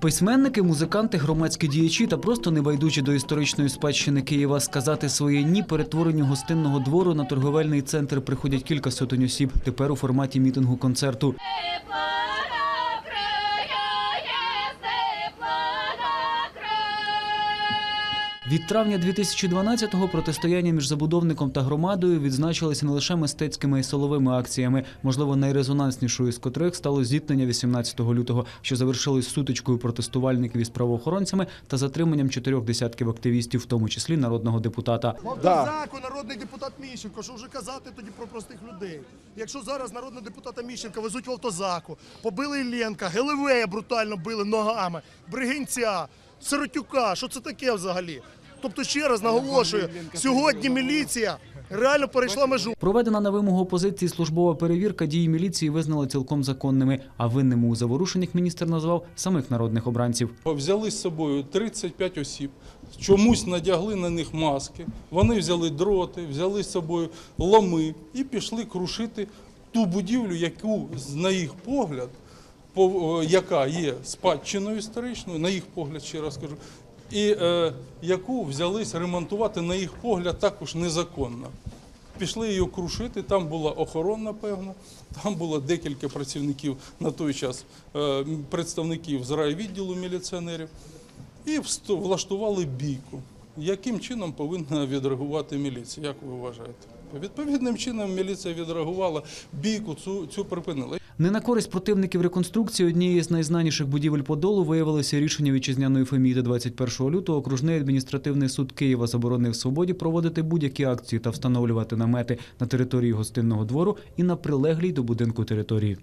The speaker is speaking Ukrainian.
Письменники, музиканти, громадські діячі та просто небайдужі до історичної спадщини Києва сказати своє ні перетворенню гостинного двору на торговельний центр приходять кілька сотень осіб. Тепер у форматі мітингу концерту. Від травня 2012-го протистояння між забудовником та громадою відзначилися не лише мистецькими і силовими акціями, можливо, найрезонанснішою з котрих стало зіткнення 18 лютого, що завершилось сутичкою протестувальників із правоохоронцями та затриманням чотирьох десятків активістів, в тому числі народного депутата. В народний депутат Міщенко, що вже казати тоді про простих людей. Якщо зараз народного депутата Міщенка везуть в автозаку, побили Іллєнка, Гелевея брутально били ногами, Бригинця, Сиротюка, що це таке взагалі? Тобто, ще раз наголошую, сьогодні міліція реально перейшла межу. Проведена на вимогу опозиції службова перевірка дії міліції визнала цілком законними, а винними у заворушеннях міністр назвав самих народних обранців. Взяли з собою 35 осіб, чомусь надягли на них маски. Вони взяли дроти, взяли з собою ломи і пішли крушити ту будівлю, яку, на їх погляд, по- е, яка є спадщиною історичною, на їх погляд, ще раз кажу, і е, яку взялись ремонтувати, на їх погляд, також незаконно. Пішли її крушити, там була охорона, певно, там було декілька працівників на той час, е, представників з райвідділу міліціонерів, і влаштували бійку. Яким чином повинна відреагувати міліція? Як ви вважаєте? Відповідним чином міліція відреагувала, бійку цю, цю припинила. Не на користь противників реконструкції однієї з найзнаніших будівель Подолу виявилося рішення вітчизняної Феміди 21 лютого. Окружний адміністративний суд Києва заборонив свободі проводити будь-які акції та встановлювати намети на території гостинного двору і на прилеглій до будинку території.